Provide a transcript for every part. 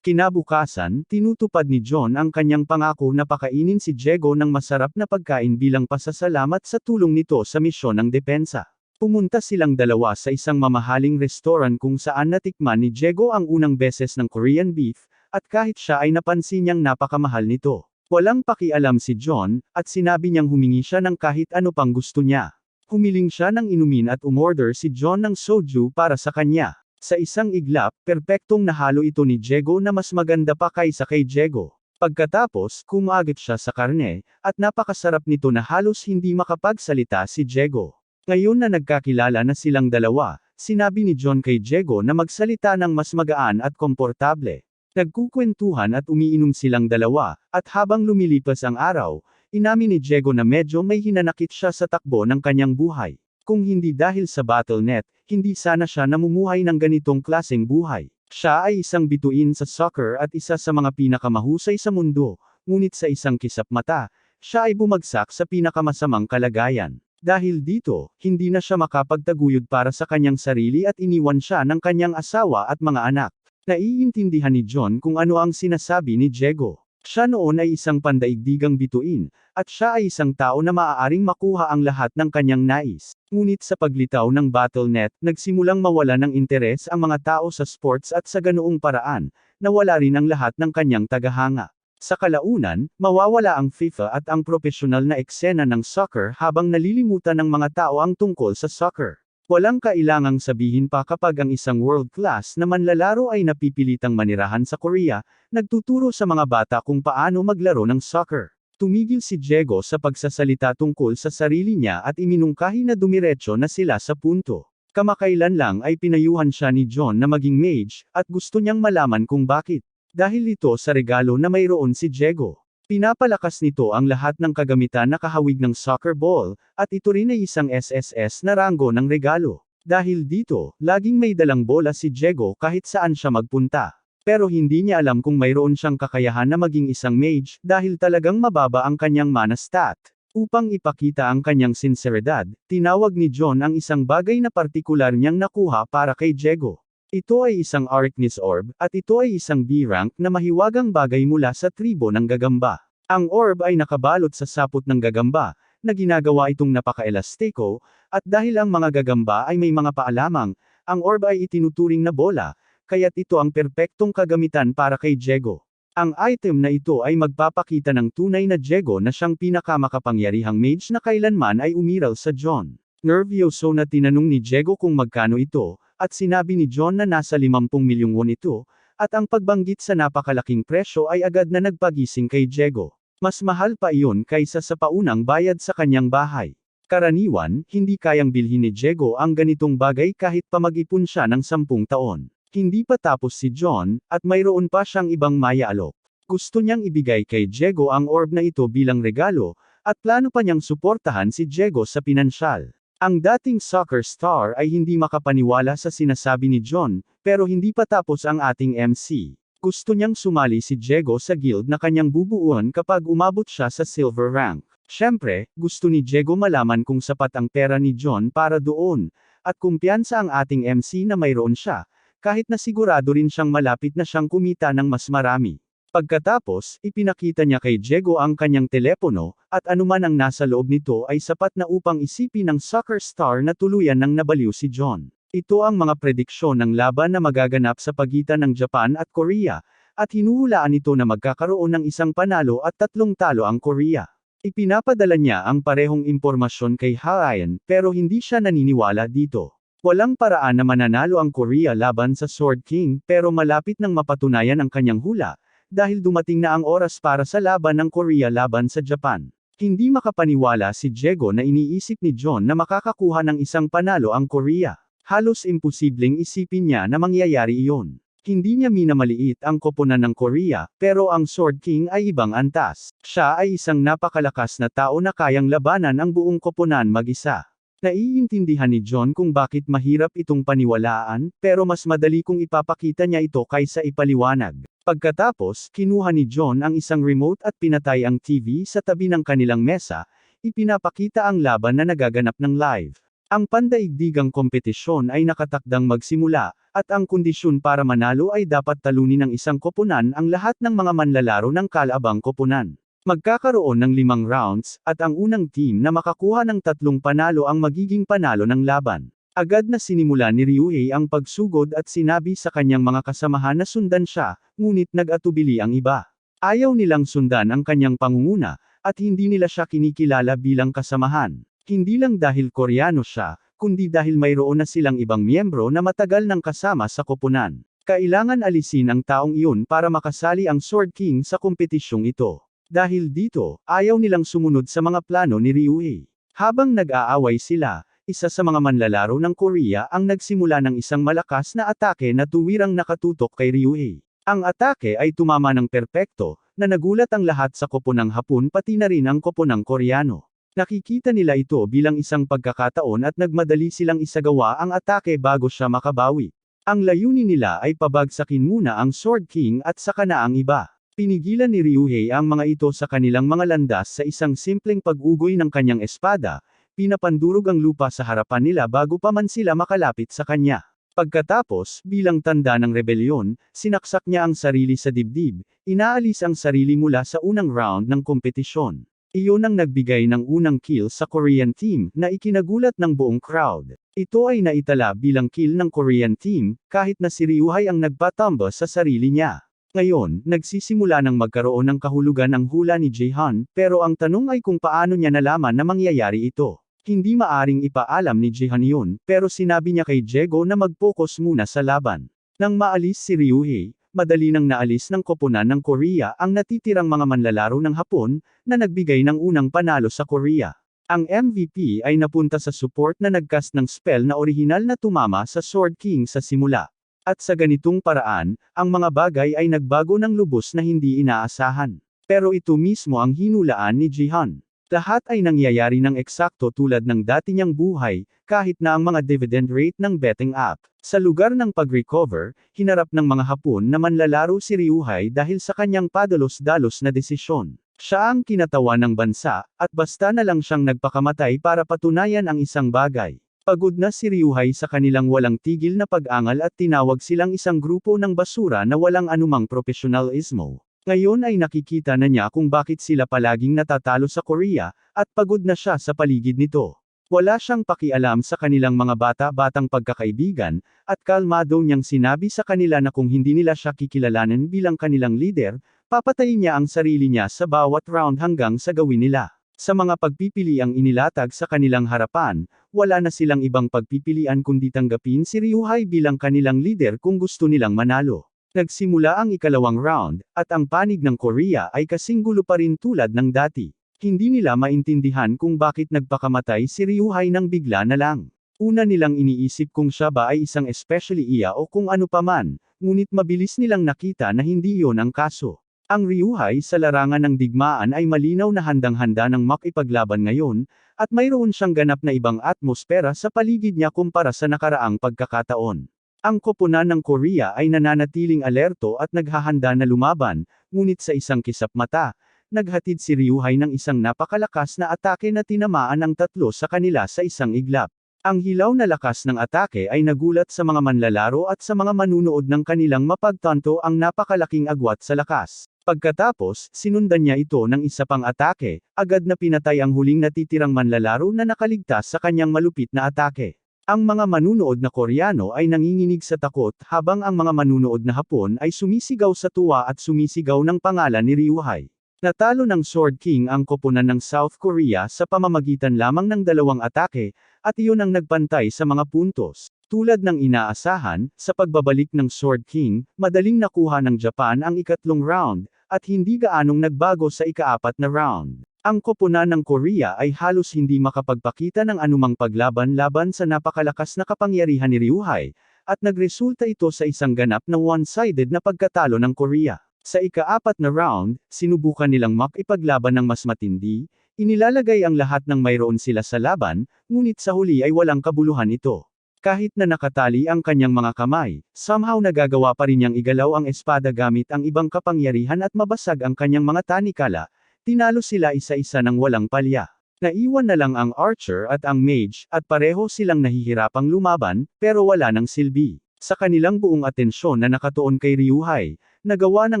Kinabukasan, tinutupad ni John ang kanyang pangako na pakainin si Diego ng masarap na pagkain bilang pasasalamat sa tulong nito sa misyon ng depensa. Pumunta silang dalawa sa isang mamahaling restaurant kung saan natikman ni Diego ang unang beses ng Korean beef, at kahit siya ay napansin niyang napakamahal nito. Walang pakialam si John, at sinabi niyang humingi siya ng kahit ano pang gusto niya. Humiling siya ng inumin at umorder si John ng soju para sa kanya. Sa isang iglap, perpektong nahalo ito ni Diego na mas maganda pa kaysa kay Diego. Pagkatapos, kumagit siya sa karne, at napakasarap nito na halos hindi makapagsalita si Diego. Ngayon na nagkakilala na silang dalawa, sinabi ni John kay Diego na magsalita ng mas magaan at komportable. Nagkukwentuhan at umiinom silang dalawa, at habang lumilipas ang araw, inamin ni Diego na medyo may hinanakit siya sa takbo ng kanyang buhay. Kung hindi dahil sa Battle.net, hindi sana siya namumuhay ng ganitong klaseng buhay. Siya ay isang bituin sa soccer at isa sa mga pinakamahusay sa mundo, ngunit sa isang kisap mata, siya ay bumagsak sa pinakamasamang kalagayan. Dahil dito, hindi na siya makapagtaguyod para sa kanyang sarili at iniwan siya ng kanyang asawa at mga anak. Naiintindihan ni John kung ano ang sinasabi ni Diego. Siya noon ay isang pandaigdigang bituin, at siya ay isang tao na maaaring makuha ang lahat ng kanyang nais. Ngunit sa paglitaw ng Battle.net, nagsimulang mawala ng interes ang mga tao sa sports at sa ganoong paraan, nawala rin ang lahat ng kanyang tagahanga. Sa kalaunan, mawawala ang FIFA at ang profesional na eksena ng soccer habang nalilimutan ng mga tao ang tungkol sa soccer. Walang kailangang sabihin pa kapag ang isang world-class na manlalaro ay napipilitang manirahan sa Korea, nagtuturo sa mga bata kung paano maglaro ng soccer. Tumigil si Diego sa pagsasalita tungkol sa sarili niya at iminungkahi na dumiretso na sila sa punto. Kamakailan lang ay pinayuhan siya ni John na maging mage, at gusto niyang malaman kung bakit. Dahil ito sa regalo na mayroon si Diego. Pinapalakas nito ang lahat ng kagamitan na kahawig ng soccer ball, at ito rin ay isang SSS na ranggo ng regalo. Dahil dito, laging may dalang bola si Diego kahit saan siya magpunta. Pero hindi niya alam kung mayroon siyang kakayahan na maging isang mage, dahil talagang mababa ang kanyang mana stat. Upang ipakita ang kanyang sinseridad, tinawag ni John ang isang bagay na partikular niyang nakuha para kay Diego. Ito ay isang Arachnis Orb, at ito ay isang B-rank na mahiwagang bagay mula sa tribo ng gagamba. Ang orb ay nakabalot sa sapot ng gagamba, na ginagawa itong napaka-elastiko, at dahil ang mga gagamba ay may mga paalamang, ang orb ay itinuturing na bola, kaya't ito ang perpektong kagamitan para kay Diego. Ang item na ito ay magpapakita ng tunay na Diego na siyang pinakamakapangyarihang mage na kailanman ay umiral sa John. Nervioso na tinanong ni Diego kung magkano ito, at sinabi ni John na nasa 50 milyong won ito, at ang pagbanggit sa napakalaking presyo ay agad na nagpagising kay Diego. Mas mahal pa iyon kaysa sa paunang bayad sa kanyang bahay. Karaniwan, hindi kayang bilhin ni Diego ang ganitong bagay kahit pa mag-ipon siya ng sampung taon. Hindi pa tapos si John, at mayroon pa siyang ibang maya-alok. Gusto niyang ibigay kay Diego ang orb na ito bilang regalo, at plano pa niyang suportahan si Diego sa pinansyal. Ang dating soccer star ay hindi makapaniwala sa sinasabi ni John, pero hindi pa tapos ang ating MC. Gusto niyang sumali si Diego sa guild na kanyang bubuuan kapag umabot siya sa silver rank. Siyempre, gusto ni Diego malaman kung sapat ang pera ni John para doon, at kumpiyansa ang ating MC na mayroon siya, kahit na sigurado rin siyang malapit na siyang kumita ng mas marami. Pagkatapos, ipinakita niya kay Diego ang kanyang telepono, at anuman ang nasa loob nito ay sapat na upang isipin ng soccer star na tuluyan ng nabaliw si John. Ito ang mga prediksyon ng laban na magaganap sa pagitan ng Japan at Korea, at hinuhulaan ito na magkakaroon ng isang panalo at tatlong talo ang Korea. Ipinapadala niya ang parehong impormasyon kay Haayan, pero hindi siya naniniwala dito. Walang paraan na mananalo ang Korea laban sa Sword King, pero malapit nang mapatunayan ang kanyang hula, dahil dumating na ang oras para sa laban ng Korea laban sa Japan. Hindi makapaniwala si Diego na iniisip ni John na makakakuha ng isang panalo ang Korea. Halos imposibleng isipin niya na mangyayari iyon. Hindi niya minamaliit ang koponan ng Korea, pero ang Sword King ay ibang antas. Siya ay isang napakalakas na tao na kayang labanan ang buong koponan mag-isa. Naiintindihan ni John kung bakit mahirap itong paniwalaan, pero mas madali kung ipapakita niya ito kaysa ipaliwanag. Pagkatapos, kinuha ni John ang isang remote at pinatay ang TV sa tabi ng kanilang mesa, ipinapakita ang laban na nagaganap ng live. Ang pandaigdigang kompetisyon ay nakatakdang magsimula, at ang kondisyon para manalo ay dapat talunin ng isang koponan ang lahat ng mga manlalaro ng kalabang koponan. Magkakaroon ng limang rounds, at ang unang team na makakuha ng tatlong panalo ang magiging panalo ng laban. Agad na sinimula ni Ryuhei ang pagsugod at sinabi sa kanyang mga kasamahan na sundan siya, ngunit nag-atubili ang iba. Ayaw nilang sundan ang kanyang pangunguna, at hindi nila siya kinikilala bilang kasamahan. Hindi lang dahil Koreano siya, kundi dahil mayroon na silang ibang miyembro na matagal nang kasama sa koponan. Kailangan alisin ang taong iyon para makasali ang Sword King sa kompetisyong ito. Dahil dito, ayaw nilang sumunod sa mga plano ni Ryuhei. Habang nag-aaway sila, isa sa mga manlalaro ng Korea ang nagsimula ng isang malakas na atake na tuwirang nakatutok kay Ryuhei. Ang atake ay tumama ng perpekto, na nagulat ang lahat sa koponang Hapon pati na rin ang koponang Koreano. Nakikita nila ito bilang isang pagkakataon at nagmadali silang isagawa ang atake bago siya makabawi. Ang layunin nila ay pabagsakin muna ang Sword King at saka na ang iba. Pinigilan ni Ryuhei ang mga ito sa kanilang mga landas sa isang simpleng pag-ugoy ng kanyang espada, pinapandurog ang lupa sa harapan nila bago pa man sila makalapit sa kanya. Pagkatapos, bilang tanda ng rebelyon, sinaksak niya ang sarili sa dibdib, inaalis ang sarili mula sa unang round ng kompetisyon. Iyon ang nagbigay ng unang kill sa Korean team, na ikinagulat ng buong crowd. Ito ay naitala bilang kill ng Korean team, kahit na si Ryuhai ang nagpatamba sa sarili niya. Ngayon, nagsisimula ng magkaroon ng kahulugan ang hula ni Jaehan, pero ang tanong ay kung paano niya nalaman na mangyayari ito. Hindi maaring ipaalam ni Jaehan yun, pero sinabi niya kay Jego na mag-focus muna sa laban. Nang maalis si Ryuhei, madali nang naalis ng koponan ng Korea ang natitirang mga manlalaro ng Hapon, na nagbigay ng unang panalo sa Korea. Ang MVP ay napunta sa support na nagcast ng spell na orihinal na tumama sa Sword King sa simula. At sa ganitong paraan, ang mga bagay ay nagbago ng lubos na hindi inaasahan. Pero ito mismo ang hinulaan ni Jihan. Lahat ay nangyayari ng eksakto tulad ng dati niyang buhay, kahit na ang mga dividend rate ng betting app. Sa lugar ng pag-recover, hinarap ng mga Hapon na manlalaro si Ryuhai dahil sa kanyang padalos-dalos na desisyon. Siya ang kinatawa ng bansa, at basta na lang siyang nagpakamatay para patunayan ang isang bagay. Pagod na si Ryuhai sa kanilang walang tigil na pag-angal at tinawag silang isang grupo ng basura na walang anumang profesionalismo. Ngayon ay nakikita na niya kung bakit sila palaging natatalo sa Korea, at pagod na siya sa paligid nito. Wala siyang pakialam sa kanilang mga bata-batang pagkakaibigan, at kalmado niyang sinabi sa kanila na kung hindi nila siya kikilalanin bilang kanilang leader, papatayin niya ang sarili niya sa bawat round hanggang sa gawin nila. Sa mga pagpipili ang inilatag sa kanilang harapan, wala na silang ibang pagpipilian kundi tanggapin si Ryuhai bilang kanilang leader kung gusto nilang manalo. Nagsimula ang ikalawang round, at ang panig ng Korea ay kasinggulo pa rin tulad ng dati. Hindi nila maintindihan kung bakit nagpakamatay si Ryuhai nang bigla na lang. Una nilang iniisip kung siya ba ay isang especially iya o kung ano paman, ngunit mabilis nilang nakita na hindi iyon ang kaso. Ang Ryuhai sa larangan ng digmaan ay malinaw na handang-handa ng makipaglaban ngayon, at mayroon siyang ganap na ibang atmosfera sa paligid niya kumpara sa nakaraang pagkakataon. Ang koponan ng Korea ay nananatiling alerto at naghahanda na lumaban, ngunit sa isang kisap mata, naghatid si Ryuhai ng isang napakalakas na atake na tinamaan ang tatlo sa kanila sa isang iglap. Ang hilaw na lakas ng atake ay nagulat sa mga manlalaro at sa mga manunood ng kanilang mapagtanto ang napakalaking agwat sa lakas. Pagkatapos, sinundan niya ito ng isa pang atake, agad na pinatay ang huling natitirang manlalaro na nakaligtas sa kanyang malupit na atake. Ang mga manunood na Koreano ay nanginginig sa takot habang ang mga manunood na Hapon ay sumisigaw sa tuwa at sumisigaw ng pangalan ni Ryuhai. Natalo ng Sword King ang koponan ng South Korea sa pamamagitan lamang ng dalawang atake, at iyon ang nagpantay sa mga puntos. Tulad ng inaasahan, sa pagbabalik ng Sword King, madaling nakuha ng Japan ang ikatlong round, at hindi gaanong nagbago sa ikaapat na round. Ang koponan ng Korea ay halos hindi makapagpakita ng anumang paglaban laban sa napakalakas na kapangyarihan ni Ryuhai, at nagresulta ito sa isang ganap na one-sided na pagkatalo ng Korea. Sa ikaapat na round, sinubukan nilang makipaglaban ng mas matindi, inilalagay ang lahat ng mayroon sila sa laban, ngunit sa huli ay walang kabuluhan ito. Kahit na nakatali ang kanyang mga kamay, somehow nagagawa pa rin niyang igalaw ang espada gamit ang ibang kapangyarihan at mabasag ang kanyang mga tanikala, Tinalo sila isa-isa ng walang palya. Naiwan na lang ang Archer at ang Mage, at pareho silang nahihirapang lumaban, pero wala ng silbi. Sa kanilang buong atensyon na nakatuon kay Ryuhai, nagawa ng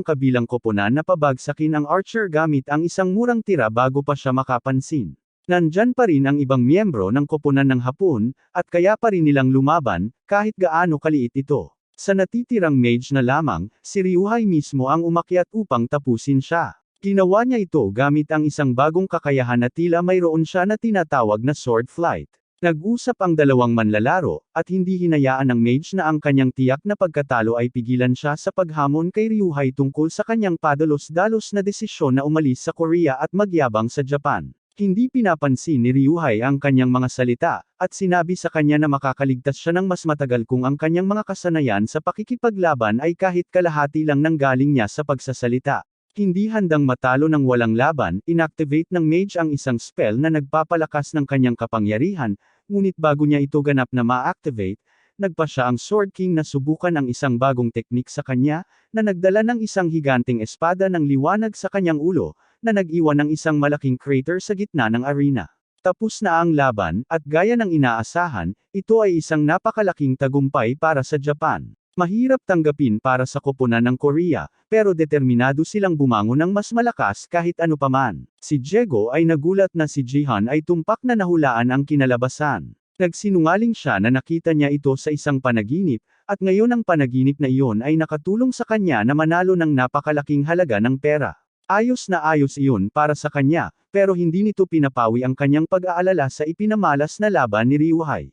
kabilang koponan na pabagsakin ang Archer gamit ang isang murang tira bago pa siya makapansin. Nandyan pa rin ang ibang miyembro ng koponan ng Hapon, at kaya pa rin nilang lumaban, kahit gaano kaliit ito. Sa natitirang mage na lamang, si Ryuhai mismo ang umakyat upang tapusin siya. Ginawa niya ito gamit ang isang bagong kakayahan na tila mayroon siya na tinatawag na sword flight. Nag-usap ang dalawang manlalaro, at hindi hinayaan ng mage na ang kanyang tiyak na pagkatalo ay pigilan siya sa paghamon kay Ryuhai tungkol sa kanyang padalos-dalos na desisyon na umalis sa Korea at magyabang sa Japan. Hindi pinapansin ni Ryuhai ang kanyang mga salita, at sinabi sa kanya na makakaligtas siya ng mas matagal kung ang kanyang mga kasanayan sa pakikipaglaban ay kahit kalahati lang ng galing niya sa pagsasalita. Hindi handang matalo ng walang laban, inactivate ng mage ang isang spell na nagpapalakas ng kanyang kapangyarihan, ngunit bago niya ito ganap na ma-activate, nagpa siya ang Sword King na subukan ang isang bagong teknik sa kanya, na nagdala ng isang higanting espada ng liwanag sa kanyang ulo, na nag-iwan ng isang malaking crater sa gitna ng arena. Tapos na ang laban, at gaya ng inaasahan, ito ay isang napakalaking tagumpay para sa Japan. Mahirap tanggapin para sa koponan ng Korea, pero determinado silang bumangon ng mas malakas kahit ano paman. Si Diego ay nagulat na si Jihan ay tumpak na nahulaan ang kinalabasan. Nagsinungaling siya na nakita niya ito sa isang panaginip, at ngayon ang panaginip na iyon ay nakatulong sa kanya na manalo ng napakalaking halaga ng pera. Ayos na ayos iyon para sa kanya, pero hindi nito pinapawi ang kanyang pag-aalala sa ipinamalas na laban ni Ryuhai.